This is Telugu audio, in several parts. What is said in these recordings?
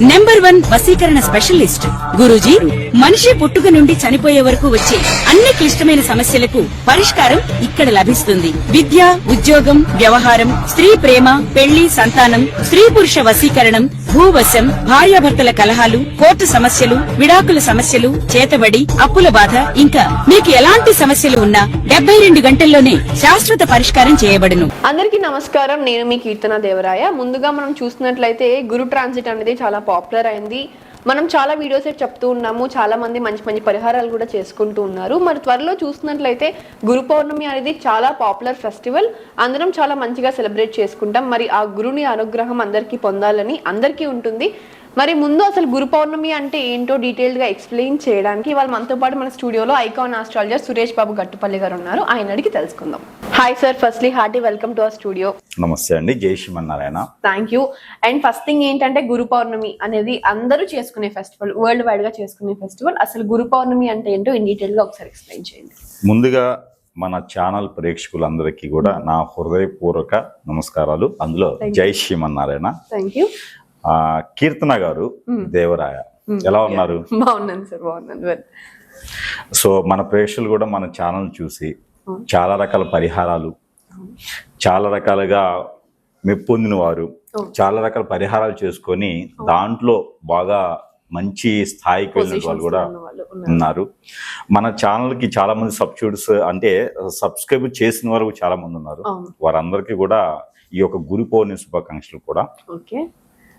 నెంబర్ వన్ వసీకరణ స్పెషలిస్ట్ గురూజీ మనిషి పుట్టుక నుండి చనిపోయే వరకు వచ్చే అన్ని క్లిష్టమైన సమస్యలకు పరిష్కారం ఇక్కడ లభిస్తుంది. విద్య ఉద్యోగం వ్యవహారం స్త్రీ ప్రేమ పెళ్ళి సంతానం స్త్రీ పురుష వసీకరణం భూవశం భార్యాభర్తల కలహాలు కోర్టు సమస్యలు విడాకుల సమస్యలు చేతబడి అప్పుల బాధ ఇంకా మీకు ఎలాంటి సమస్యలు ఉన్నా డెబ్బై రెండు గంటల్లోనే శాశ్వత పరిష్కారం చేయబడును. అందరికీ నమస్కారం. నేను మీ కీర్తన దేవరాయ. ముందుగా మనం చూసినట్లయితే గురు ట్రాన్సిట్ అనేది చాలా పాపులర్ అయింది. మనం చాలా వీడియోస్ చెప్తూ ఉన్నాము. చాలా మంది మంచి మంచి పరిహారాలు కూడా చేసుకుంటూ ఉన్నారు. మరి త్వరలో చూసినట్లయితే గురు పౌర్ణమి అనేది చాలా పాపులర్ ఫెస్టివల్. అందరం చాలా మంచిగా సెలబ్రేట్ చేసుకుంటాం. మరి ఆ గురుని అనుగ్రహం అందరికీ పొందాలని అందరికీ ఉంటుంది. మరి ముందు అసలు గురు పౌర్ణమి అంటే ఏంటో డీటెయిల్డ్గా ఎక్స్ప్లెయిన్ చేయడానికి వాళ్ళు మనతో పాటు మన స్టూడియోలో ఐకాన్ ఆస్ట్రాలజర్ సురేష్ బాబు గట్టుపల్లి గారు ఉన్నారు. ఆయన అడిగి తెలుసుకుందాం. Hi sir firstly hearty welcome to our studio నమస్తే అండి. జై Srimannarayana. Thank you and first thing ఏంటంటే గురు పౌర్ణమి అనేది అందరూ చేసుకునే ఫెస్టివల్ వరల్డ్ వైడ్గా చేసుకునే ఫెస్టివల్ అసలు గురు పౌర్ణమి అంటే ఏంటో ఇన్ డీటెయిల్గా ఒకసారి ఎక్స్ప్లెయిన్ చేయండి. ముందుగా మన ఛానల్ ప్రేక్షకులందరికీ కూడా నా హృదయపూర్వక నమస్కారాలు. అందులో జై శ్రీమన్నారాయణ. థ్యాంక్ యూ కీర్తన గారు దేవరాయ. ఎలా ఉన్నారు? బాగున్నాను సార్ బాగున్నాను. సో మన ప్రేక్షకులు కూడా మన ఛానల్ చూసి చాలా రకాల పరిహారాలు చాలా రకాలుగా మెప్పొందిన వారు చాలా రకాల పరిహారాలు చేసుకొని దాంట్లో బాగా మంచి స్థాయికి వెళ్ళిన వాళ్ళు కూడా ఉన్నారు. మన ఛానల్కి చాలా మంది సబ్స్టిట్యూట్స్ అంటే సబ్స్క్రైబ్ చేసిన వారు చాలా మంది ఉన్నారు. వారందరికీ కూడా ఈ యొక్క గురు పౌర్ణమి శుభాకాంక్షలు కూడా. ఓకే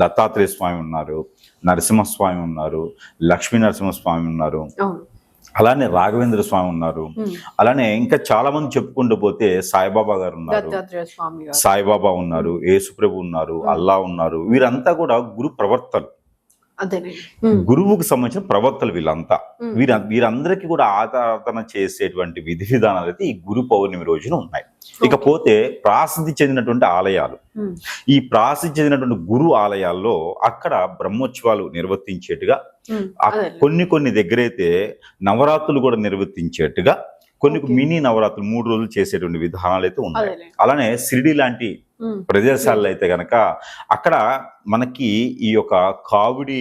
దత్తాత్రేయ స్వామి ఉన్నారు నరసింహస్వామి ఉన్నారు లక్ష్మీ నరసింహస్వామి ఉన్నారు. అలానే రాఘవేంద్ర స్వామి ఉన్నారు. అలానే ఇంకా చాలా మంది చెప్పుకుంటూ పోతే సాయిబాబా గారు ఉన్నారు. సాయిబాబా ఉన్నారు యేసుప్రభు ఉన్నారు అల్లా ఉన్నారు. వీరంతా కూడా గురు ప్రవర్తలు. గురువుకు సంబంధించిన ప్రవర్తలు వీళ్ళంతా. వీర వీరందరికీ కూడా ఆరాధన చేసేటువంటి విధి విధానాలు అయితే ఈ గురు పౌర్ణమి రోజున ఉన్నాయి. ఇకపోతే ప్రాసిద్ధి చెందినటువంటి ఆలయాలు. ఈ ప్రాసిద్ధి చెందినటువంటి గురు ఆలయాల్లో అక్కడ బ్రహ్మోత్సవాలు నిర్వర్తించేట్టుగా. కొన్ని కొన్ని దగ్గరైతే నవరాత్రులు కూడా నిర్వర్తించేట్టుగా కొన్ని. మినీ నవరాత్రులు మూడు రోజులు చేసేటువంటి విధానాలు అయితే ఉన్నాయి. అలానే షిరిడి లాంటి ప్రదేశాల్లో అయితే గనక అక్కడ మనకి ఈ యొక్క కావిడి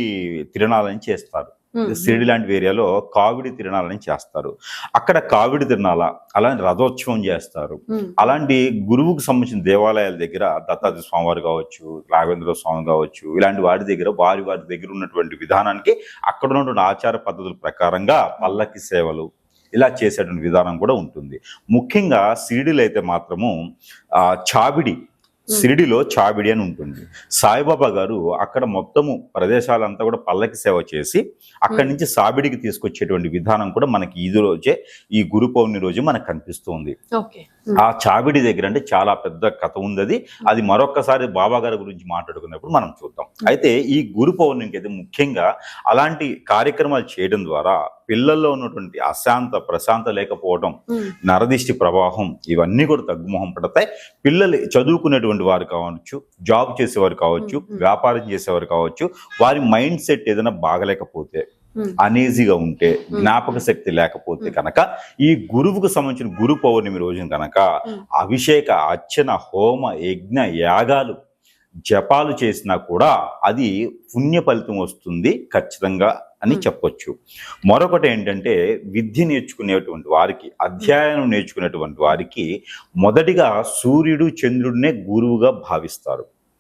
తిరణాలని చేస్తారు. షిరిడి లాంటి ఏరియాలో కావిడి తిరణాలని చేస్తారు. అక్కడ కావిడి తిరణాల అలానే రథోత్సవం చేస్తారు. అలాంటి గురువుకు సంబంధించిన దేవాలయాల దగ్గర దత్తాత్రేయ స్వామివారు కావచ్చు రాఘవేంద్ర స్వామి కావచ్చు ఇలాంటి వారి దగ్గర వారి వారి దగ్గర ఉన్నటువంటి విధానానికి అక్కడ ఉన్నటువంటి ఆచార పద్ధతుల ప్రకారంగా పల్లకి సేవలు ఇలా చేసేటువంటి విధానం కూడా ఉంటుంది. ముఖ్యంగా సిరిడిలో అయితే మాత్రము ఆ చాబిడి సిరిడిలో చాబిడి అని ఉంటుంది. సాయిబాబా గారు అక్కడ మొత్తము ప్రదేశాలంతా కూడా పల్లకి సేవ చేసి అక్కడి నుంచి సాబిడికి తీసుకొచ్చేటువంటి విధానం కూడా మనకి ఈ రోజే ఈ గురు పౌర్ణమి రోజు మనకు కనిపిస్తుంది ఓకే. ఆ చాబిడి దగ్గర అంటే చాలా పెద్ద కథ ఉంది అది అది మరొక్కసారి బాబా గారి గురించి మాట్లాడుకున్నప్పుడు మనం చూద్దాం. అయితే ఈ గురు పౌర్ణమికి అయితే ముఖ్యంగా అలాంటి కార్యక్రమాలు చేయడం ద్వారా పిల్లల్లో ఉన్నటువంటి అశాంత ప్రశాంత లేకపోవడం నరదిష్టి ప్రవాహం ఇవన్నీ కూడా తగ్గుముఖం పడతాయి. పిల్లలు చదువుకునేటువంటి వారు కావచ్చు జాబ్ చేసేవారు కావచ్చు. వ్యాపారం చేసేవారు కావచ్చు వారి మైండ్ సెట్ ఏదైనా బాగలేకపోతే అనీజీగా ఉంటే జ్ఞాపక శక్తి లేకపోతే కనుక ఈ గురువుకు సంబంధించిన గురు పౌర్ణమి రోజున కనుక. అభిషేక అర్చన హోమ యజ్ఞ యాగాలు జపాలు చేసినా కూడా అది పుణ్య ఫలితం వస్తుంది ఖచ్చితంగా అని. చెప్పొచ్చు. మరొకటి ఏంటంటే విద్య నేర్చుకునేటువంటి వారికి అధ్యయనం నేర్చుకునేటువంటి వారికి మొదటిగా సూర్యుడు చంద్రుడినే గురువుగా భావిస్తారు.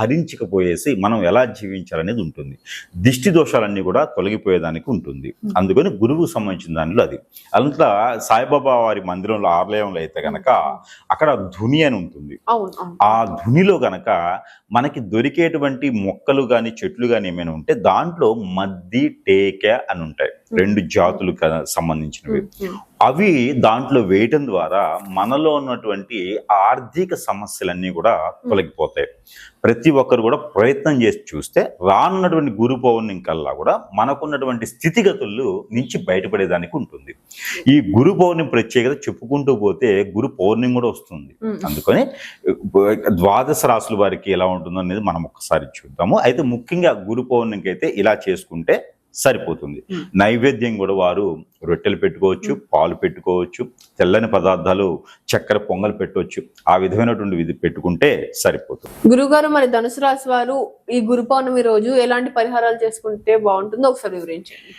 హరించకపోయేసి మనం ఎలా జీవించాలనేది ఉంటుంది. దిష్టి దోషాలన్నీ కూడా తొలగిపోయేదానికి ఉంటుంది. అందుకని గురువు సంబంధించిన దానిలో అది. అంతా సాయిబాబా వారి మందిరంలో ఆలయంలో అయితే గనక అక్కడ ధుని అని ఉంటుంది. ఆ ధునిలో గనక మనకి దొరికేటువంటి మొక్కలు కానీ చెట్లు కానీ ఏమైనా ఉంటే దాంట్లో మద్ది టేక అని ఉంటాయి. రెండు జాతులు క- సంబంధించినవి. అవి దాంట్లో వేయటం ద్వారా మనలో ఉన్నటువంటి ఆర్థిక సమస్యలన్నీ కూడా తొలగిపోతాయి. ప్రతి ఒక్కరు కూడా ప్రయత్నం చేసి చూస్తే రానున్నటువంటి గురు పౌర్ణమి కల్లా కూడా మనకున్నటువంటి స్థితిగతులు నుంచి బయటపడేదానికి ఉంటుంది. ఈ గురు పౌర్ణమి ప్రత్యేకత చెప్పుకుంటూ పోతే గురు పౌర్ణమి కూడా వస్తుంది. అందుకని ద్వాదశ రాసుల వారికి ఎలా ఉంటుందో అనేది మనం ఒక్కసారి చూద్దాము. అయితే ముఖ్యంగా గురు పౌర్ణమికి అయితే ఇలా చేసుకుంటే సరిపోతుంది. నైవేద్యం కూడా వారు రొట్టెలు పెట్టుకోవచ్చు పాలు పెట్టుకోవచ్చు తెల్లని పదార్థాలు చక్కెర పొంగల్ పెట్టవచ్చు ఆ విధమైనటువంటి విధి పెట్టుకుంటే సరిపోతుంది. గురుగారు మరి ధనుసు రాశి వారు ఈ గురు పౌర్ణమి రోజు ఎలాంటి పరిహారాలు చేసుకుంటే బాగుంటుందో ఒకసారి వివరించండి.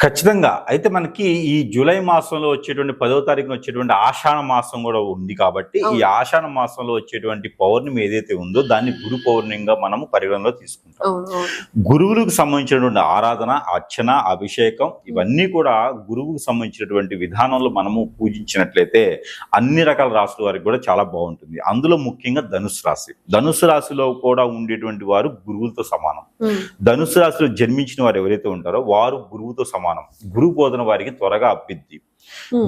ఖచ్చితంగా. అయితే మనకి ఈ జూలై మాసంలో వచ్చేటువంటి పదవ తారీఖున వచ్చేటువంటి ఆషాఢ మాసం కూడా ఉంది కాబట్టి ఈ. ఆషాఢ మాసంలో వచ్చేటువంటి పౌర్ణమి ఏదైతే ఉందో దాన్ని గురు పౌర్ణమిగా మనము పరిగణలో తీసుకుంటాం. గురువులకు సంబంధించినటువంటి ఆరాధన అర్చన అభిషేకం ఇవన్నీ కూడా గురువుకు సంబంధించినటువంటి విధానంలో మనము పూజించినట్లయితే అన్ని రకాల రాసుల వారికి కూడా చాలా బాగుంటుంది. అందులో ముఖ్యంగా ధనుసు రాశి. ధనుసు రాశిలో కూడా ఉండేటువంటి వారు గురువులతో సమానం. ధనుసు రాశిలో జన్మించిన వారు ఎవరైతే ఉంటారో వారు గురువుతో సమానం. గురువు బోధన వారికి త్వరగా అబ్బిద్ది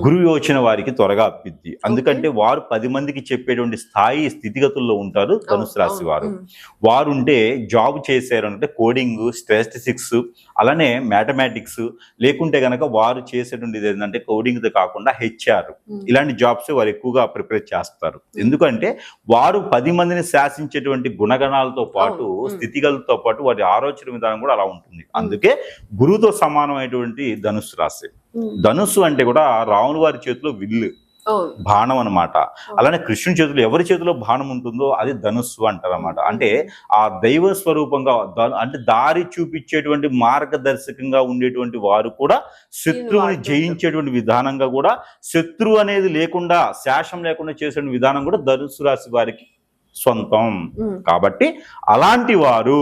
గురువు యోచన వారికి త్వరగా అబ్బిద్ది అందుకంటే వారు పది మందికి చెప్పేటువంటి స్థాయి స్థితిగతుల్లో ఉంటారు ధనుసు రాశి అవును, వారు. ఉమ్, వారు ఉంటే జాబ్ చేశారు అంటే కోడింగ్ స్టాటిస్టిక్స్ అలానే మ్యాథమెటిక్స్ లేకుంటే గనక వారు చేసేటువంటిది ఏంటంటే కోడింగ్ కాకుండా హెచ్ఆర్ ఉమ్, ఇలాంటి జాబ్స్ వారు ఎక్కువగా ప్రిపేర్ చేస్తారు. ఎందుకంటే వారు పది మందిని శాసించేటువంటి గుణగణాలతో పాటు. ఉమ్. స్థితిగతులతో పాటు వారి ఆలోచన విధానం కూడా అలా ఉంటుంది. అందుకే గురువుతో సమానమైనటువంటి ధనుస్సు రాశి. ధనుస్సు అంటే కూడా రాముల వారి చేతిలో విల్లు బాణం అన్నమాట. అలానే కృష్ణుని చేతిలో ఎవరి చేతిలో బాణం ఉంటుందో అది ధనుస్సు అంటారు అనమాట అంటే ఆ దైవ స్వరూపంగా అంటే దారి చూపించేటువంటి మార్గదర్శకంగా ఉండేటువంటి వారు కూడా శత్రువుని. జయించేటువంటి విధానంగా కూడా శత్రువు అనేది లేకుండా శాసనం లేకుండా చేసే విధానం కూడా ధనుసు రాశి వారికి సొంతం. కాబట్టి అలాంటి వారు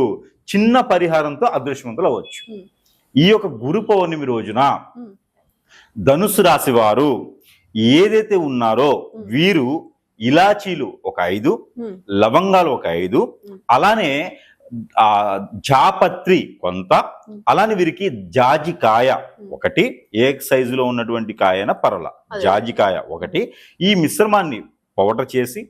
చిన్న పరిహారంతో అదృష్టవంతులు అవ్వచ్చు. ఈ యొక్క గురు పౌర్ణమి రోజున ధనుసు రాశి వారు ఏదైతే ఉన్నారో. వీరు ఇలాచీలు ఒక ఐదు లవంగాలు ఒక ఐదు. అలానే ఆ జాపత్రి కొంత. అలానే వీరికి జాజికాయ. ఒకటి ఏ సైజులో ఉన్నటువంటి కాయన పరల. జాజికాయ ఒకటి ఈ మిశ్రమాన్ని పౌడర్ చేసి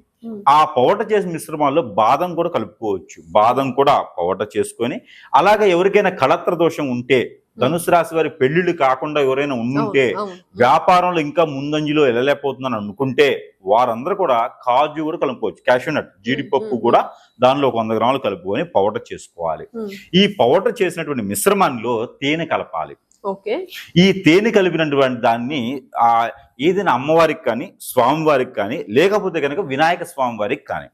ఆ పౌడర్ చేసిన మిశ్రమాల్లో బాదం కూడా కలుపుకోవచ్చు బాదం కూడా పౌడర్ చేసుకొని అలాగే ఎవరికైనా కళత్ర దోషం ఉంటే ధనుసు రాశి వారి పెళ్ళిళ్ళు కాకుండా ఎవరైనా ఉండుంటే. వ్యాపారంలో ఇంకా ముందంజలో వెళ్ళలేకపోతుందని అనుకుంటే వారందరూ కూడా కాజు కూడా కలుపుకోవచ్చు. క్యాషూ నట్ జీడిపప్పు. కూడా దానిలో ఒక వంద గ్రాములు కలుపుకొని పౌడర్ చేసుకోవాలి. ఈ పౌడర్ చేసినటువంటి మిశ్రమాన్ని తేనె కలపాలి. ఓకే. ఈ తేనె కలిపినటువంటి దాన్ని ఆ ఏదైనా అమ్మవారికి కానీ స్వామివారికి కానీ లేకపోతే కనుక వినాయక స్వామి వారికి కానీ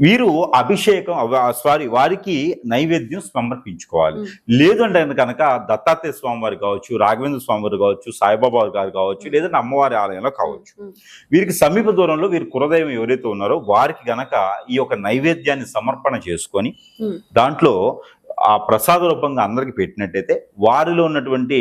వీరు అభిషేకం సారీ వారికి నైవేద్యం సమర్పించుకోవాలి. ఉమ్, లేదు అంటే కనుక దత్తాత్రేయ స్వామి వారు కావచ్చు రాఘవేంద్ర స్వామి వారు కావచ్చు సాయిబాబా గారు కావచ్చు. లేదంటే అమ్మవారి ఆలయంలో కావచ్చు. వీరికి సమీప దూరంలో వీరి కులదైవం ఎవరైతే ఉన్నారో వారికి గనక ఈ యొక్క నైవేద్యాన్ని సమర్పణ చేసుకొని దాంట్లో ఆ ప్రసాద రూపంగా అందరికి పెట్టినట్టయితే వారిలో ఉన్నటువంటి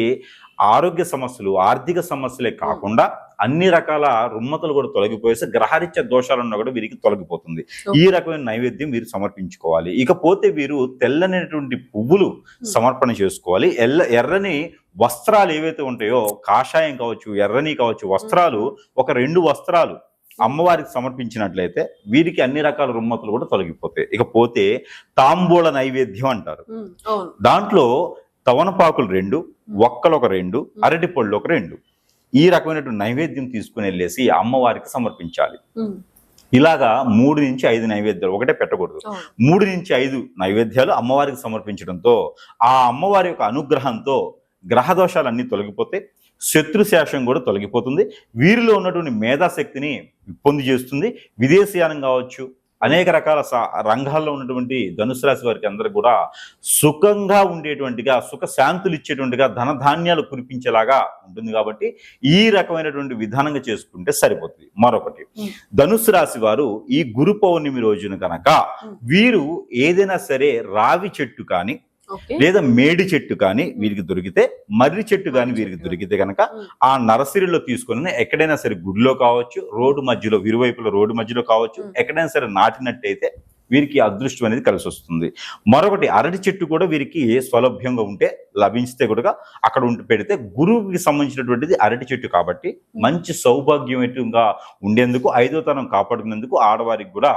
ఆరోగ్య సమస్యలు ఆర్థిక సమస్యలే కాకుండా అన్ని రకాల రుమ్మతలు కూడా తొలగిపోయేసి గ్రహరీత్య దోషాలున్నా కూడా వీరికి తొలగిపోతుంది. ఈ రకమైన నైవేద్యం వీరు సమర్పించుకోవాలి. ఇకపోతే వీరు తెల్లనటువంటి పువ్వులు సమర్పణ చేసుకోవాలి. ఎల్ల ఎర్రని వస్త్రాలు ఏవైతే ఉంటాయో కాషాయం కావచ్చు ఎర్రని కావచ్చు వస్త్రాలు ఒక రెండు వస్త్రాలు అమ్మవారికి సమర్పించినట్లయితే వీరికి అన్ని రకాల రుమ్మతులు కూడా తొలగిపోతాయి. ఇకపోతే తాంబూల నైవేద్యం అంటారు. దాంట్లో తవనపాకులు రెండు ఒక్కలు ఒక రెండు అరటి పళ్ళు ఒక రెండు. ఈ రకమైనటువంటి నైవేద్యం తీసుకుని వెళ్ళేసి అమ్మవారికి సమర్పించాలి. ఇలాగా మూడు నుంచి ఐదు నైవేద్యాలు ఒకటే పెట్టకూడదు. మూడు నుంచి ఐదు నైవేద్యాలు అమ్మవారికి సమర్పించడంతో ఆ అమ్మవారి యొక్క అనుగ్రహంతో గ్రహ దోషాలన్నీ తొలగిపోతే శత్రుశాసం కూడా తొలగిపోతుంది. వీరిలో ఉన్నటువంటి మేధాశక్తిని పొంది చేస్తుంది. విదేశీయానం కావచ్చు అనేక రకాల రంగాల్లో ఉన్నటువంటి ధనుసు రాశి వారికి అందరూ కూడా సుఖంగా ఉండేటువంటిగా సుఖ శాంతులు ఇచ్చేటువంటిగా ధనధాన్యాలు కురిపించేలాగా ఉంటుంది కాబట్టి ఈ రకమైనటువంటి విధానంగా చేసుకుంటే సరిపోతుంది మరొకటి. ధనుసు రాశి వారు ఈ గురు పౌర్ణమి రోజున కనుక. వీరు ఏదైనా సరే రావి చెట్టు కానీ లేదా మేడి చెట్టు కానీ వీరికి దొరికితే మర్రి చెట్టు కానీ వీరికి. దొరికితే కనుక ఆ నర్సరీలో తీసుకొని ఎక్కడైనా సరే గుడిలో కావచ్చు రోడ్డు మధ్యలో ఇరువైపుల రోడ్డు మధ్యలో కావచ్చు. ఎక్కడైనా సరే నాటినట్టయితే వీరికి అదృష్టం అనేది కలిసి వస్తుంది మరొకటి అరటి చెట్టు కూడా వీరికి సౌలభ్యంగా ఉంటే లభించితే కూడా అక్కడ ఉండి పెడితే గురువుకి సంబంధించినటువంటిది అరటి చెట్టు కాబట్టి మంచి సౌభాగ్యవంతంగా ఉండేందుకు ఐదో తనం కాపాడుకునేందుకు ఆడవారికి కూడా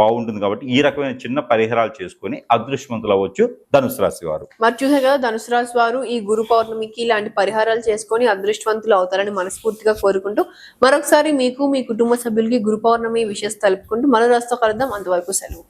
బాగుంటుంది కాబట్టి ఈ రకమైన చిన్న పరిహారాలు చేసుకొని అదృష్టవంతులు అవ్వచ్చు ధనుసు రాశి వారు. మరి చూసే కదా ధనుసు రాశి వారు ఈ గురు పౌర్ణమికి ఇలాంటి పరిహారాలు చేసుకొని అదృష్టవంతులు అవుతారని మనస్ఫూర్తిగా కోరుకుంటూ మరొకసారి మీకు మీ కుటుంబ సభ్యులకి గురు పౌర్ణమి విషయం తెలుపుకుంటూ మరో రాస్తో కలుద్దాం. అంతవరకు సెలవు.